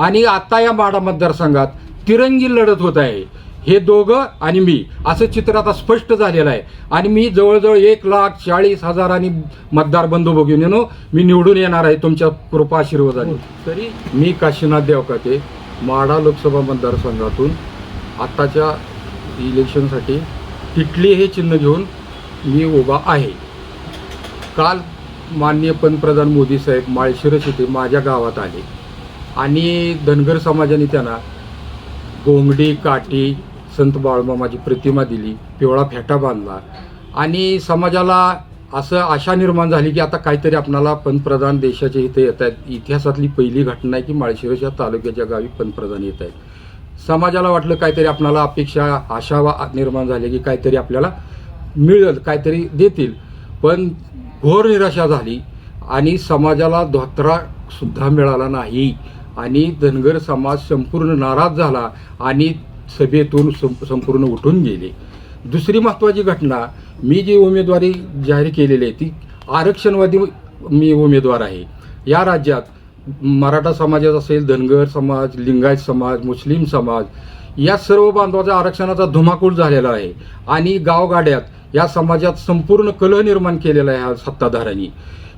आणि आता या माडा मतदारसंघात तिरंगी लढत होत आहे. हे दोघं आणि मी असं चित्र आता स्पष्ट झालेलं आहे. आणि मी जवळजवळ एक लाख चाळीस हजारांनी मतदार बंधू बघून येणो मी निवडून येणार आहे तुमच्या कृपा आशीर्वादाने. तरी मी काशीनाथ देवकाते माडा लोकसभा मतदारसंघातून आत्ताच्या इलेक्शनसाठी टिटली हे चिन्ह घेऊन मी उभा आहे. काल माननीय पंतप्रधान मोदी साहेब माळशिरस येथे माझ्या गावात आले. आणि धनगर समाजाने त्यांना गोंगडी काठी संत बाळमामाची प्रतिमा दिली पिवळा फेटा बांधला. आणि समाजाला असं आशा निर्माण झाली की आता काहीतरी आपणाला पंतप्रधान देशाच्या इथे येत आहेत. इतिहासातली पहिली घटना आहे की माळशिरस या तालुक्याच्या गावी पंतप्रधान येत आहेत. समाजाला वाटलं काहीतरी आपणाला अपेक्षा आशा निर्माण झाली की काहीतरी आपल्याला मिळेल काहीतरी देतील. पण घोर निराशा झाली आणि समाजाला धोत्रा सुद्धा मिळाला नाही. आणि धनगर समाज संपूर्ण नाराज झाला आणि सभेतून सं- संपूर्ण उठून गेले. दुसरी महत्त्वाची घटना मी जी उमेदवारी जाहीर केलेली आहे ती आरक्षणवादी मी उमेदवार आहे. या राज्यात मराठा समाजात असेल धनगर समाज लिंगायत समाज मुस्लिम समाज या सर्व बांधवाचा आरक्षणाचा धुमाकूळ झालेला आहे. आणि गावगाड्यात या समाजात संपूर्ण कलह निर्माण केलेला आहे ह्या सत्ताधाऱ्यांनी.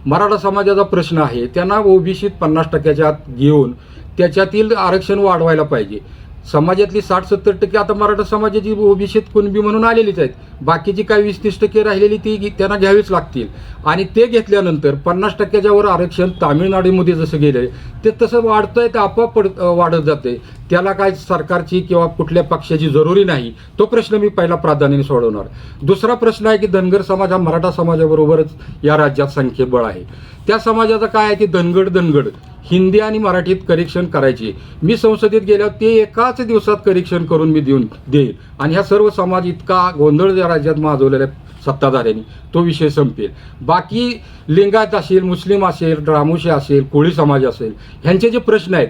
मराठा समाजाचा प्रश्न आहे त्यांना ओबीसीत पन्नास टक्क्याच्या आत घेऊन त्याच्यातील आरक्षण वाढवायला पाहिजे. समाजातली साठ सत्तर टक्के आता मराठा समाजाची ओबीसीत कुणबी म्हणून आलेलीच आहेत. बाकीची काही वीस तीस टक्के राहिलेली ती त्यांना घ्यावीच लागतील. आणि ते घेतल्यानंतर पन्नास टक्क्याच्या वर आरक्षण तामिळनाडूमध्ये जसं गेलं ते तसं वाढतंय ते आपोआप पड वाढत जाते त्याला काय सरकारची किंवा कुठल्या पक्षाची जरुरी नाही तो प्रश्न मी पहिला प्राधान्याने सोडवणार. दुसरा प्रश्न आहे की धनगर समाज हा मराठा समाजाबरोबरच या राज्यात संख्येबळ आहे. त्या समाजाचं काय आहे की धनगड धनगड. हिंदी आणि मराठीत करेक्शन करायचे. मी संसदेत गेल्यावर ते एकाच दिवसात करेक्शन करून मी देऊन देईल. आणि ह्या सर्व समाज इतका गोंधळ राज्यात माजवलेला सत्ताधाऱ्यांनी तो विषय संपेल. बाकी लिंगायत असेल मुस्लिम असेल रामोशी असेल कोळी समाज असेल ह्यांचे जे प्रश्न आहेत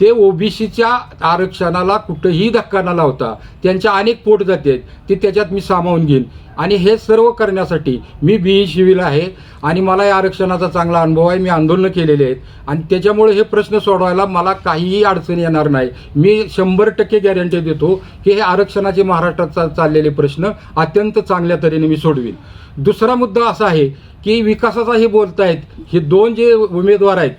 ते ओबीसीच्या आरक्षणाला कुठंही धक्का न लावता त्यांच्या अनेक पोट जाते आहेत ते त्याच्यात मी सामावून घेईन. आणि हे सर्व करण्यासाठी मी बी ई शिविल आहे आणि मला या आरक्षणाचा चांगला अनुभव आहे. मी आंदोलनं केलेली आहेत. आणि त्याच्यामुळे हे प्रश्न सोडवायला मला काहीही अडचण येणार नाही. मी शंभर टक्के गॅरंटी देतो की हे आरक्षणाचे महाराष्ट्रात चा- चाललेले प्रश्न अत्यंत चांगल्या तऱ्हेने मी सोडवीन. दुसरा मुद्दा असा आहे की विकासाचा हे बोलतायत हे दोन जे उमेदवार आहेत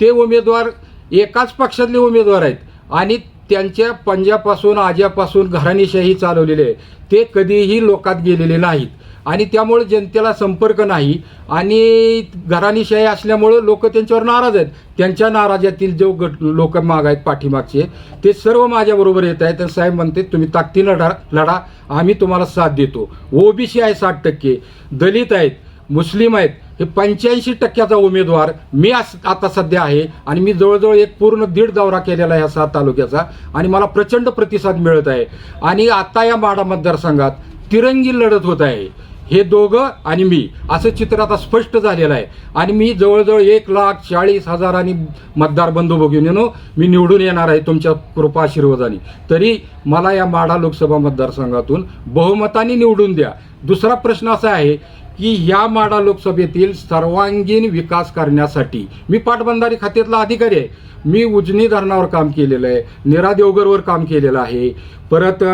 ते उमेदवार एकाच पक्षातले उमेदवार आहेत. आणि त्यांच्या पंजापासून आज्यापासून घराणीशाही चालवलेले आहे. ते कधीही लोकात गेलेले नाहीत. आणि त्यामुळे जनतेला संपर्क नाही. आणि घराणीशाही असल्यामुळं लोक त्यांच्यावर नाराज आहेत. त्यांच्या नाराजातील जो गट लोक माग आहेत पाठीमागचे ते सर्व माझ्याबरोबर येत आहेत. आणि साहेब म्हणते तुम्ही ताकदी लढा लढा. आम्ही तुम्हाला साथ देतो. ओबीसी आहे साठ टक्के. दलित आहेत मुस्लिम आहेत. हे पंच्याऐंशी टक्क्याचा उमेदवार मी अस आता सध्या आहे आणि मी जवळजवळ एक पूर्ण दीड दौरा केलेला आहे या सात तालुक्याचा आणि मला प्रचंड प्रतिसाद मिळत आहे. आणि आता या माडा मतदारसंघात तिरंगी लढत होत आहे. हे दोघं आणि मी असं चित्र आता स्पष्ट झालेलं आहे. आणि मी जवळजवळ एक लाख चाळीस हजारांनी मतदार बंधू बघून येणो मी निवडून येणार आहे तुमच्या कृपा आशीर्वादाने. तरी मला या माढा लोकसभा मतदारसंघातून बहुमताने निवडून द्या. दुसरा प्रश्न असा आहे की या माडा लोकसभेतील सर्वांगीण विकास करण्यासाठी मी पाटबंधारी खात्यातला अधिकारी आहे. मी उजनी धरणावर काम केलेलं आहे निरा देवगरवर काम केलेलं आहे परत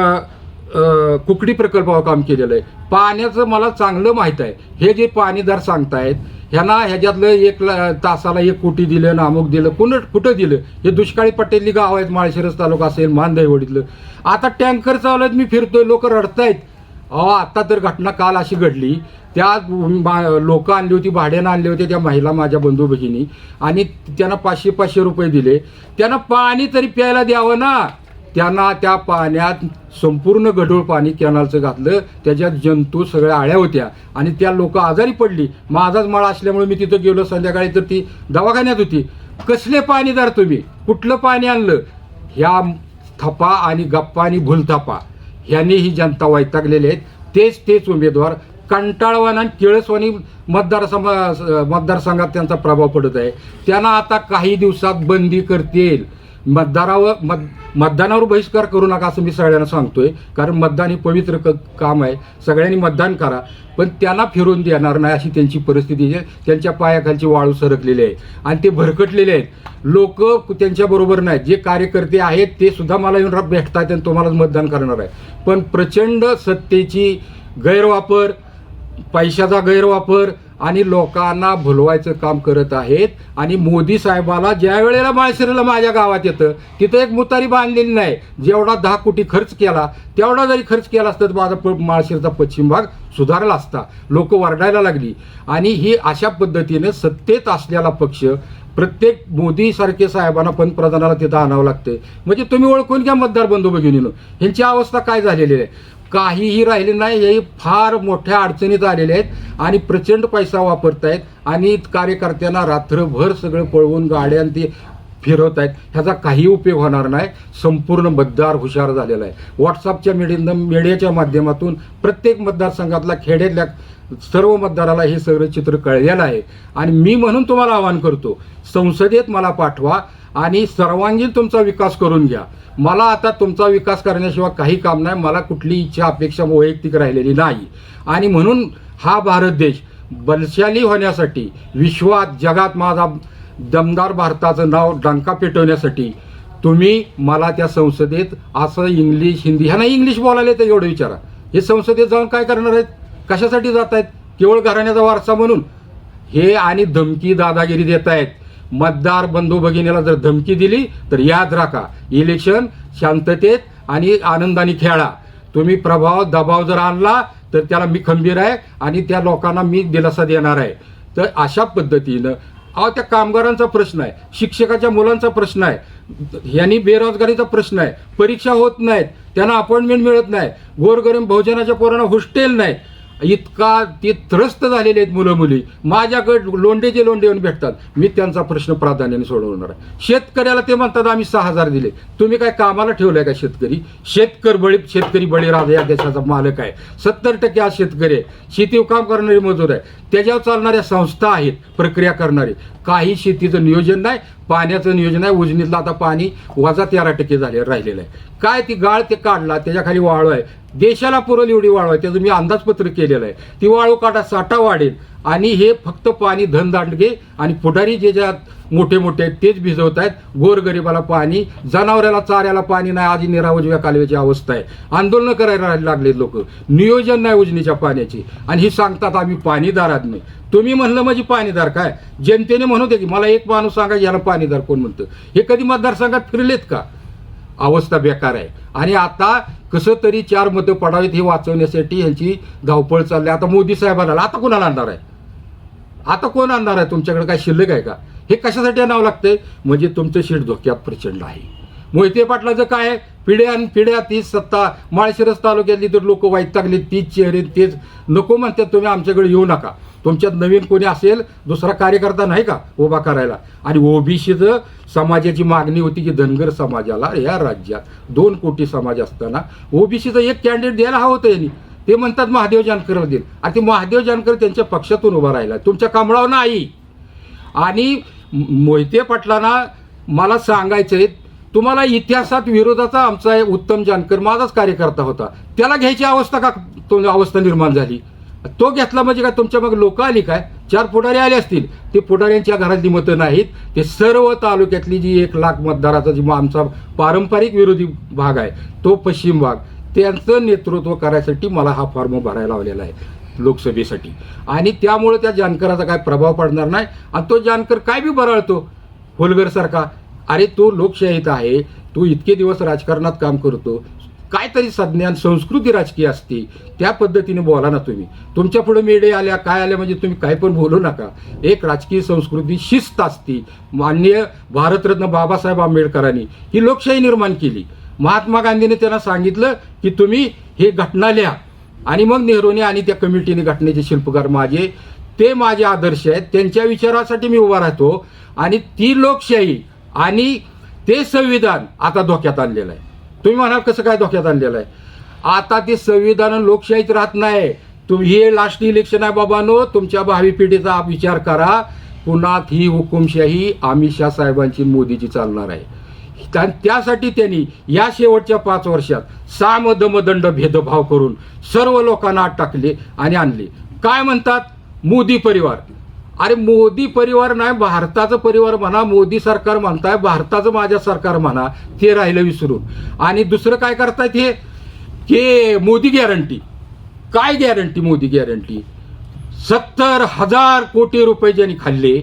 कुकडी प्रकल्पावर काम केलेलं आहे. पाण्याचं मला चांगलं माहीत आहे. हे जे पाणीदार सांगतायत ह्यांना ह्याच्यातलं एक तासाला एक कोटी दिलं नामुक दिलं कुण कुठं दिलं? हे दुष्काळी पटेलली गाव आहेत माळशिरस तालुका असेल मानदेवडीतलं आता टँकर चालत मी फिरतोय लोक रडतायत. अहो आत्ता तर घटना काल अशी घडली. त्या लोक आणली होती भाड्यानं आणले होते त्या महिला माझ्या बंधू भगिनी. आणि त्यांना पाचशे पाचशे रुपये दिले. त्यांना पाणी तरी प्यायला द्यावं ना. त्यांना त्या पाण्यात संपूर्ण गढूळ पाणी कॅनलचं घातलं. त्याच्यात जंतू सगळ्या आळ्या होत्या. आणि त्या लोक आजारी पडली. माझाच मळा असल्यामुळे मी तिथं गेलो. संध्याकाळी तर ती दवाखान्यात होती. कसले पाणीदार तुम्ही? कुठलं पाणी आणलं? ह्या थपा आणि गप्पा आणि भूलथापा. ह्यांनी ही जनता वैतागलेली आहेत. तेच तेच उमेदवार कंटाळवान आणि केळसवानी मतदार मतदारसंघात त्यांचा प्रभाव पडत आहे. त्यांना आता काही दिवसात बंदी करतील. मतदारावर मत मतदानावर बहिष्कार करू नका असं मी सगळ्यांना सांगतोय. कारण मतदान हे पवित्र क काम आहे. सगळ्यांनी मतदान करा. पण त्यांना फिरून देणार नाही अशी त्यांची परिस्थिती आहे. त्यांच्या पायाखालची वाळू सरकलेली आहे. आणि ते भरकटलेले आहेत. लोक त्यांच्याबरोबर नाहीत. जे कार्यकर्ते आहेत ते सुद्धा मला येऊन भेटतात आणि तुम्हाला मतदान करणार आहे पण प्रचंड सत्तेची गैरवापर पैशाचा गैरवापर आणि लोकांना भुलवायचं काम करत आहेत. आणि मोदी साहेबाला ज्या वेळेला माळशिरला माझ्या गावात येतं तिथं एक मुतारी बांधलेली नाही. जेवढा दहा कोटी खर्च केला तेवढा जरी खर्च केला असता तर माझा माळशिरचा पश्चिम भाग सुधारला असता. लोक वरडायला लागली. आणि ही अशा पद्धतीने सत्तेत असलेला पक्ष प्रत्येक मोदी सारखे साहेबांना पंतप्रधानाला तिथं आणावं लागते म्हणजे तुम्ही ओळखून घ्या मतदार बंधू भगिनीनं. ह्यांची अवस्था काय झालेली आहे? काहीही राहिले नाही हे फार मोठ्या अडचणीत आलेले आहेत आणि प्रचंड पैसा वापरतायत आणि कार्यकर्त्यांना रात्रभर सगळं पळवून गाड्या आणि ते फिरवत आहेत ह्याचा काही उपयोग होणार नाही. संपूर्ण मतदार हुशार झालेला आहे. व्हॉट्सअपच्या मीडिया मीडियाच्या माध्यमातून प्रत्येक मतदारसंघातला खेड्यातल्या सर्व मतदाराला हे सगळं चित्र कळलेलं आहे. आणि मी म्हणून तुम्हाला आवाहन करतो संसदेत मला पाठवा आणि सर्वांगीण तुमचा विकास करून घ्या. मला आता तुमचा विकास करण्याशिवाय काही काम नाही. मला कुठली इच्छा अपेक्षा वैयक्तिक राहिलेली नाही. आणि म्हणून हा भारत देश बलशाली होण्यासाठी विश्वात जगात माझा दमदार भारताचं नाव डंका पेटवण्यासाठी तुम्ही मला त्या संसदेत असं इंग्लिश हिंदी ह्यांना इंग्लिश बोलायला येतं एवढं विचारा. हे संसदेत जाऊन काय करणार आहेत? कशासाठी जात आहेत केवळ घराण्याचा वारसा म्हणून. हे आणि धमकी दादागिरी देत आहेत मतदार बंधू भगिनीला जर धमकी दिली तर याद राखा इलेक्शन शांततेत आणि आनंदाने खेळा. तुम्ही प्रभाव दबाव जर आणला तर त्याला मी खंबीर आहे आणि त्या लोकांना मी दिलासा देणार आहे. तर अशा पद्धतीनं अहो त्या कामगारांचा प्रश्न आहे शिक्षकाच्या मुलांचा प्रश्न आहे यांनी बेरोजगारीचा प्रश्न आहे परीक्षा होत नाहीत त्यांना अपॉइंटमेंट मिळत नाही गोरगरीब बहुजनाच्या पोरांना हॉस्टेल नाही इतका ते त्रस्त झालेले आहेत मुलं मुली. माझ्याकडे लोंडेचे लोंडे येऊन भेटतात. मी त्यांचा प्रश्न प्राधान्याने सोडवणार आहे. शेतकऱ्याला ते म्हणतात आम्ही सहा हजार दिले. तुम्ही काय कामाला ठेवलंय का शेतकरी? शेतकर बळी शेतकरी बळीराजा या देशाचा मालक आहे. सत्तर टक्के आज शेतकरी आहे. शेती काम करणारे मजूर आहे. त्याच्यावर चालणाऱ्या संस्था आहेत प्रक्रिया करणारे. काही शेतीचं नियोजन नाही पाण्याचं नियोजन आहे. उजनीतलं आता पाणी वजा तेरा टक्के झाले राहिलेलं आहे. काय ती गाळ ते काढला त्याच्याखाली वाळू आहे. देशाला पुरल एवढी वाळू आहे त्याचं मी अंदाजपत्र केलेलं आहे. ती वाळू काढा साठा वाढेल. आणि हे फक्त पाणी धनदांडगे आणि पुढारी जे ज्या मोठे मोठे आहेत तेच भिजवत आहेत. गोरगरिबाला पाणी जनावराला चाऱ्याला पाणी नाही. आधी निरावजव्या कालव्याची अवस्था आहे. आंदोलनं करायला लागले लोक. नियोजन नाही उजनीच्या पाण्याची. आणि ही सांगतात आम्ही पाणीदार नाही तुम्ही म्हणलं म्हणजे पाणीदार काय? जनतेने म्हणू दे की मला एक माणूस सांगा याला पाणीदार कोण म्हणतं? हे कधी मतदारसंघात फिरलेत का? अवस्था बेकार आहे. आणि आता कसं तरी चार मतं पडावीत हे वाचवण्यासाठी यांची धावपळ चालली. आता मोदी साहेबांना आता कोणाला आणणार आहे? आता कोण आणणार आहे? तुमच्याकडे काय शिल्लक आहे का? हे कशासाठी आणावं लागतंय? म्हणजे तुमचं शीट धोक्यात प्रचंड आहे. मोहिते पाटलाचं काय? आहे? पिढ्या आणि पिढ्या तीच सत्ता. माळशिरस तालुक्यातली तर लोक टाकली तीच चेहरे तेच. नको म्हणतात तुम्ही आमच्याकडे येऊ नका. तुमच्यात नवीन कोणी असेल दुसरा कार्यकर्ता नाही का उभा करायला? आणि ओबीसीचं समाजाची मागणी होती की धनगर समाजाला या राज्यात दोन कोटी समाज असताना ओबीसीचं एक कॅन्डिडेट द्यायला हवं होतं यांनी. ते म्हणतात महादेव जानकरला देईल. आणि ते महादेव जानकर त्यांच्या पक्षातून उभा राहिला. तुमच्या कमळावर नाही. आणि मोहिते पाटलांना मला सांगायचंय तुम्हाला इतिहासात विरोधाचा आमचा एक उत्तम जानकर माझाच कार्यकर्ता होता. त्याला घ्यायची अवस्था का तो अवस्था निर्माण झाली? तो घेतला म्हणजे काय तुमच्या मग लोक आली काय? चार पुढारी आले असतील. ते पुढाऱ्यांच्या घरातली मतं नाहीत. ते सर्व तालुक्यातली जी एक लाख मतदाराचा जी आमचा पारंपरिक विरोधी भाग आहे तो पश्चिम भाग त्यांचं नेतृत्व करायसाठी मला हा फॉर्म भरायला लावलेला आहे लोकसभेसाठी. आणि त्यामुळे त्या जानकराचा काय प्रभाव पडणार नाही. आणि तो जानकर काय बी बराळतो? होलगर सारखा अरे तो लोकशाहीत आहे. तो इतके दिवस राजकारणात काम करतो. काहीतरी संज्ञान संस्कृती राजकीय असते त्या पद्धतीने बोला ना तुम्ही. तुमच्यापुढे मेडे आल्या काय आल्या म्हणजे तुम्ही काय पण बोलू नका. एक राजकीय संस्कृती शिस्त असती. माननीय भारतरत्न बाबासाहेब आंबेडकरांनी ही लोकशाही निर्माण केली. महात्मा गांधीने त्यांना सांगितलं की तुम्ही हे घटना लिहा. आणि मग नेहरूने आणि त्या कमिटीने घटनेचे शिल्पकार माझे ते माझे आदर्श आहेत. त्यांच्या विचारासाठी मी उभा राहतो. आणि ती लोकशाही आणि ते संविधान आता धोक्यात आणलेलं आहे. तुम्ही म्हणाल कसं काय धोक्यात आणलेलं आहे? आता ते संविधान लोकशाहीत लोकशाहीच राहत नाही. तुम्ही हे लास्ट इलेक्शन आहे बाबानो तुमच्या भावी पिढीचा विचार करा. पुन्हा ही हुकुमशाही अमित शाह साहेबांची मोदीची चालणार आहे. त्या- त्यासाठी त्यांनी या शेवटच्या पाच वर्षात साम दमदंड भेदभाव करून सर्व लोकांना आत टाकले आणि आणले. काय म्हणतात? मोदी परिवार. अरे मोदी परिवार नाही भारताचं परिवार म्हणा मोदी सरकार म्हणताय भारताचं माझ्या सरकार म्हणा ते राहिलं विसरून. आणि दुसरं काय करतायत हे? के मोदी गॅरंटी काय गॅरंटी मोदी गॅरंटी सत्तर हजार कोटी रुपये ज्यांनी खाल्ले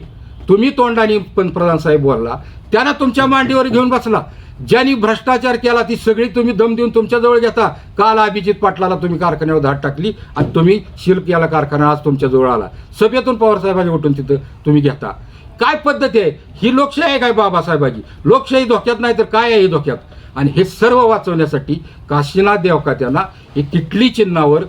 तुम्ही तोंडाने पंतप्रधान साहेब बोलला त्यांना तुमच्या मांडीवर घेऊन बसला. ज्यांनी भ्रष्टाचार केला ती सगळी तुम्ही दम देऊन तुमच्याजवळ घेता. काल अभिजित पाटलाला तुम्ही कारखान्यावर धाड टाकली आणि तुम्ही शिल्प याला कारखाना आज तुमच्याजवळ आला. सभेतून पवारसाहेबांनी उठून तिथं तुम्ही घेता. काय पद्धती आहे? ही लोकशाही आहे काय बाबासाहेबाची? लोकशाही धोक्यात नाही तर काय आहे ही धोक्यात? आणि हे सर्व वाचवण्यासाठी काशीनाथ देवकात्यांना हे किटली चिन्हावर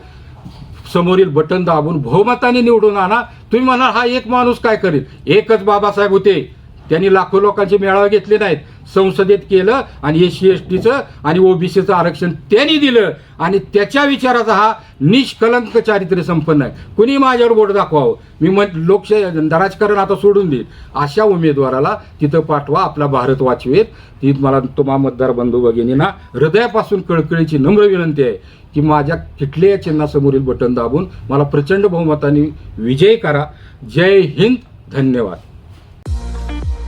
समोरील बटन दाबून बहुमताने निवडून आणा. तुम्ही म्हणाल हा एक माणूस काय करेल? एकच बाबासाहेब होते. त्यांनी लाखो लोकांचे मेळावे घेतले नाहीत. संसदेत केलं आणि एस सी एस टीचं आणि ओबीसीचं आरक्षण त्यांनी दिलं. आणि त्याच्या विचाराचा हा निष्कलंक चारित्र्य संपन्न आहे. कुणी माझ्यावर बोट दाखवावं? मी म्हण लोकशाही राजकारण आता सोडून देईल. अशा उमेदवाराला तिथं पाठवा आपला भारत वाचवेत. ती मला तुम्हा मतदार बंधू भगिनींना हृदयापासून कळकळीची नम्र विनंती आहे की माझ्या किटल्या चिन्हासमोरील बटन दाबून मला प्रचंड बहुमताने विजय करा. जय हिंद. धन्यवाद.